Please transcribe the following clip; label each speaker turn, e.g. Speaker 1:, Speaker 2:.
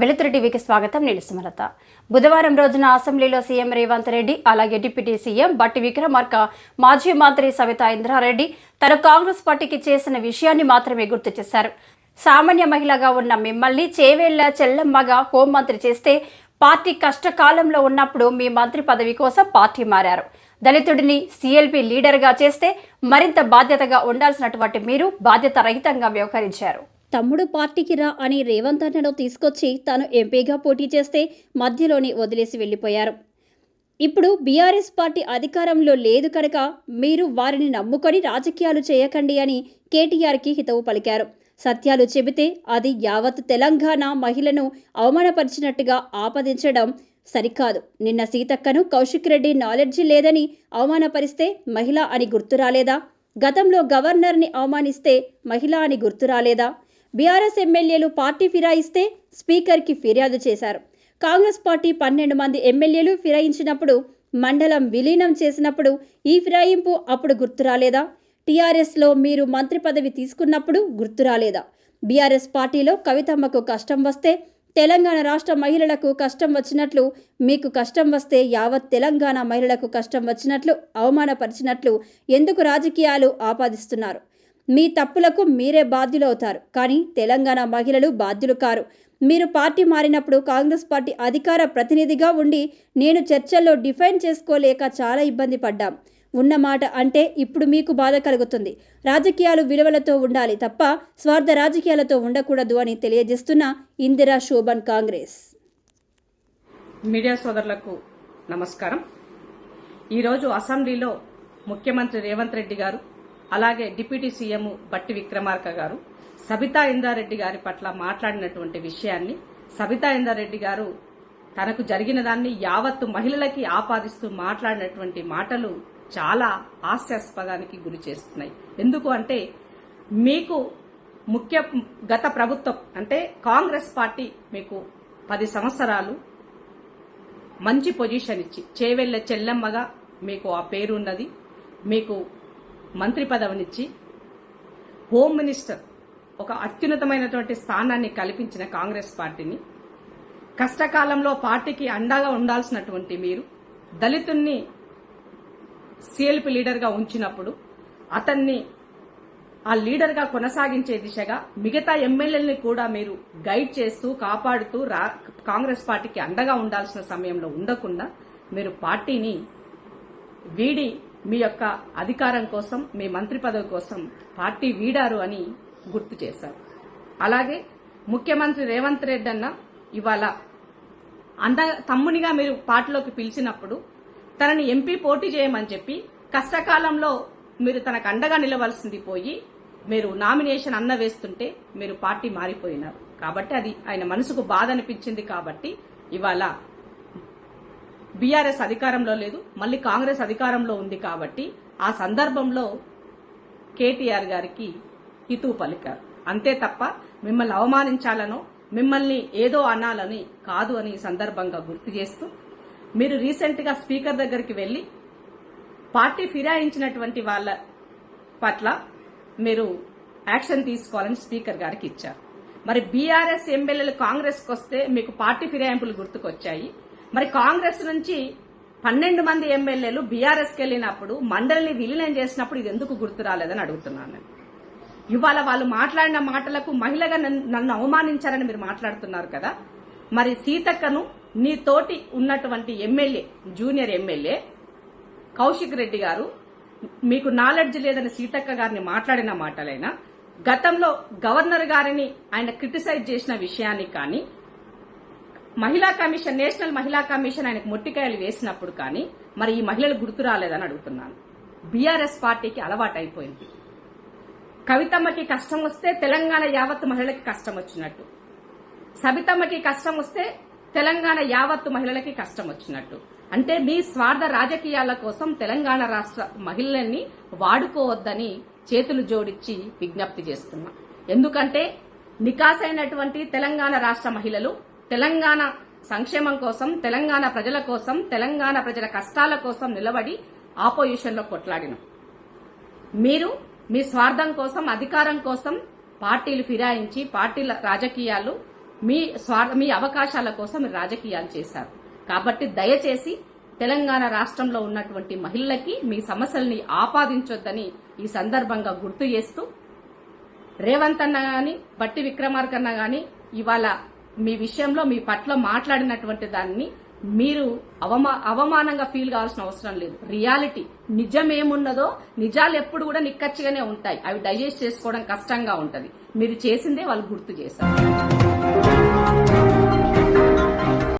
Speaker 1: వెలుతురు టీవీకి స్వాగతం. నేను సుమలత. బుధవారం రోజున అసెంబ్లీలో సీఎం రేవంత్ రెడ్డి అలాగే డిప్యూటీ సీఎం బట్టి విక్రమార్క మాజీ మంత్రి సవితా ఇంద్రారెడ్డి తన కాంగ్రెస్ పార్టీకి చేసిన విషయాన్ని మాత్రమే గుర్తు చేశారు. సామాన్య మహిళగా ఉన్న మిమ్మల్ని చేవేళ్ళ చెల్లమ్మగా హోంమంత్రి చేస్తే పార్టీ కష్టకాలంలో ఉన్నప్పుడు మీ మంత్రి పదవి కోసం పార్టీ మారారు. దళితుడిని సీఎల్పీ లీడర్గా చేస్తే మరింత బాధ్యతగా ఉండాల్సినటువంటి మీరు బాధ్యత రహితంగా వ్యవహరించారు. తమ్ముడు పార్టీకి రా అని రేవంత్ అన్నను తీసుకొచ్చి తాను ఎంపీగా పోటీ చేస్తే మధ్యలోనే వదిలేసి వెళ్ళిపోయారు. ఇప్పుడు బీఆర్ఎస్ పార్టీ అధికారంలో లేదు కనుక మీరు వారిని నమ్ముకొని రాజకీయాలు చేయకండి అని కేటీఆర్కి హితవు పలికారు. సత్యాలు చెబితే అది యావత్ తెలంగాణ మహిళను అవమానపరిచినట్టుగా ఆపదించడం సరికాదు. నిన్న సీతక్కను కౌశిక్ రెడ్డి నాలెడ్జి లేదని అవమానపరిస్తే మహిళ అని గుర్తు రాలేదా? గతంలో గవర్నర్ని అవమానిస్తే మహిళ అని గుర్తు రాలేదా? బీఆర్ఎస్ ఎమ్మెల్యేలు పార్టీ ఫిరాయిస్తే స్పీకర్కి ఫిర్యాదు చేశారు. కాంగ్రెస్ పార్టీ పన్నెండు మంది ఎమ్మెల్యేలు ఫిరాయించినప్పుడు మండలం విలీనం చేసినప్పుడు ఈ ఫిరాయింపు అప్పుడు గుర్తు రాలేదా? టీఆర్ఎస్లో మీరు మంత్రి పదవి తీసుకున్నప్పుడు గుర్తు రాలేదా? బీఆర్ఎస్ పార్టీలో కవితమ్మకు కష్టం వస్తే తెలంగాణ రాష్ట్ర మహిళలకు కష్టం వచ్చినట్లు మీకు కష్టం వస్తే యావత్ తెలంగాణ మహిళలకు కష్టం వచ్చినట్లు అవమానపరిచినట్లు ఎందుకు రాజకీయాలు ఆపాదిస్తున్నారు? మీ తప్పులకు మీరే బాధ్యులవుతారు. కానీ తెలంగాణ మహిళలు బాధ్యులు కారు. మీరు పార్టీ మారినప్పుడు కాంగ్రెస్ పార్టీ అధికార ప్రతినిధిగా ఉండి నేను చర్చల్లో డిఫైన్ చేసుకోలేక చాలా ఇబ్బంది పడ్డాం. ఉన్న మాట అంటే ఇప్పుడు మీకు బాధ కలుగుతుంది. రాజకీయాలు విలువలతో ఉండాలి తప్ప స్వార్థ రాజకీయాలతో ఉండకూడదు అని తెలియజేస్తున్న ఇందిరా శోభన్ కాంగ్రెస్.
Speaker 2: మీడియా సోదరులకు నమస్కారం. ఈరోజు అసెంబ్లీలో ముఖ్యమంత్రి రేవంత్ రెడ్డి గారు అలాగే డిప్యూటీ సీఎం బట్టి విక్రమార్క గారు సబితా ఇందారెడ్డి గారి పట్ల మాట్లాడినటువంటి విషయాన్ని సబితా ఇందారెడ్డి గారు తనకు జరిగిన దాన్ని యావత్తు మహిళలకి ఆపాదిస్తూ మాట్లాడినటువంటి మాటలు చాలా హాస్యాస్పదానికి గురి చేస్తున్నాయి. ఎందుకు అంటే మీకు ముఖ్య గత ప్రభుత్వం అంటే కాంగ్రెస్ పార్టీ మీకు పది సంవత్సరాలు మంచి పొజిషన్ ఇచ్చి చేవెళ్ళ చెల్లెమ్మగా మీకు ఆ పేరు ఉన్నది మీకు మంత్రి పదవినిచ్చి హోమ్ మినిస్టర్ ఒక అత్యున్నతమైనటువంటి స్థానాన్ని కల్పించిన కాంగ్రెస్ పార్టీని కష్టకాలంలో పార్టీకి అండగా ఉండాల్సినటువంటి మీరు దళితుణ్ణి సిఎల్పి లీడర్గా ఉంచినప్పుడు అతన్ని ఆ లీడర్గా కొనసాగించే దిశగా మిగతా ఎమ్మెల్యేలని కూడా మీరు గైడ్ చేస్తూ కాపాడుతూ రా- కాంగ్రెస్ పార్టీకి అండగా ఉండాల్సిన సమయంలో ఉండకుండా మీరు పార్టీని వీడి మీ యొక్క అధికారం కోసం మీ మంత్రి పదవి కోసం పార్టీ వీడారు అని గుర్తు చేశారు. అలాగే ముఖ్యమంత్రి రేవంత్ రెడ్డి అన్న ఇవాళ అంద తమ్మునిగా మీరు పార్టీలోకి పిలిచినప్పుడు తనని ఎంపీ పోటీ చేయమని చెప్పి కష్టకాలంలో మీరు తనకు అండగా నిలవలసింది పోయి మీరు నామినేషన్ అన్న వేస్తుంటే మీరు పార్టీ మారిపోయినారు. కాబట్టి అది ఆయన మనసుకు బాధ అనిపించింది కాబట్టి ఇవాళ బీఆర్ఎస్ అధికారంలో లేదు మళ్ళీ కాంగ్రెస్ అధికారంలో ఉంది కాబట్టి ఆ సందర్భంలో కేటీఆర్ గారికి హితువు పలికారు. అంతే తప్ప మిమ్మల్ని అవమానించాలనో మిమ్మల్ని ఏదో అనాలని కాదు అని సందర్భంగా గుర్తు చేస్తూ మీరు రీసెంట్గా స్పీకర్ దగ్గరికి వెళ్ళి పార్టీ ఫిరాయించినటువంటి వాళ్ళ పట్ల మీరు యాక్షన్ తీసుకోవాలని స్పీకర్ గారికి ఇచ్చారు. మరి బీఆర్ఎస్ ఎమ్మెల్యేలు కాంగ్రెస్కు వస్తే మీకు పార్టీ ఫిరాయింపులు గుర్తుకొచ్చాయి. మరి కాంగ్రెస్ నుంచి పన్నెండు మంది ఎమ్మెల్యేలు బీఆర్ఎస్కి వెళ్ళినప్పుడు మండలిని విలీనం చేసినప్పుడు ఇది ఎందుకు గుర్తు రాలేదని అడుగుతున్నాను నేను. ఇవాళ వాళ్ళు మాట్లాడిన మాటలకు మహిళగా నన్ను నన్ను అవమానించారని మీరు మాట్లాడుతున్నారు కదా మరి సీతక్కను నీ తోటి ఉన్నటువంటి MLA junior MLA Kaushik Reddy garu మీకు నాలెడ్జ్ లేదని సీతక్క గారిని మాట్లాడిన మాటలైనా గతంలో గవర్నర్ గారిని ఆయన క్రిటిసైజ్ చేసిన విషయాన్ని కానీ మహిళా కమిషన్ నేషనల్ మహిళా కమిషన్ ఆయనకు మొట్టికాయలు వేసినప్పుడు కానీ మరి ఈ మహిళలు గుర్తు రాలేదని అడుగుతున్నాను. బీఆర్ఎస్ పార్టీకి అలవాటైపోయింది. కవితమ్మకి కష్టం వస్తే తెలంగాణ యావత్తు మహిళలకి కష్టం వచ్చినట్టు. సబితమ్మకి కష్టం వస్తే తెలంగాణ యావత్తు మహిళలకి కష్టం వచ్చినట్టు. అంటే మీ స్వార్థ రాజకీయాల కోసం తెలంగాణ రాష్ట్ర మహిళల్ని వాడుకోవద్దని చేతులు జోడించి విజ్ఞప్తి చేస్తున్నా. ఎందుకంటే నికాసైనటువంటి తెలంగాణ రాష్ట్ర మహిళలు తెలంగాణ సంక్షేమం కోసం తెలంగాణ ప్రజల కోసం తెలంగాణ ప్రజల కష్టాల కోసం నిలబడి ఆపోజిషన్లో కొట్లాడిన. మీరు మీ స్వార్థం కోసం అధికారం కోసం పార్టీలు ఫిరాయించి పార్టీల రాజకీయాలు మీ స్వార్థ మీ అవకాశాల కోసం రాజకీయాలు చేశారు. కాబట్టి దయచేసి తెలంగాణ రాష్ట్రంలో ఉన్నటువంటి మహిళలకి మీ సమస్యల్ని ఆపాదించొద్దని ఈ సందర్భంగా గుర్తు చేస్తూ రేవంత్ అన్న గాని బట్టి విక్రమార్కన్న గాని ఇవాళ మీ విషయంలో మీ పట్ల మాట్లాడినటువంటి దాన్ని మీరు అవమా అవమానంగా ఫీల్ కావాల్సిన అవసరం లేదు. రియాలిటీ నిజం ఏమున్నదో నిజాలు ఎప్పుడు కూడా నిక్కచ్చిగానే ఉంటాయి. అవి డైజెస్ట్ చేసుకోవడం కష్టంగా ఉంటది. మీరు చేసిందే వాళ్ళు గుర్తు చేశారు.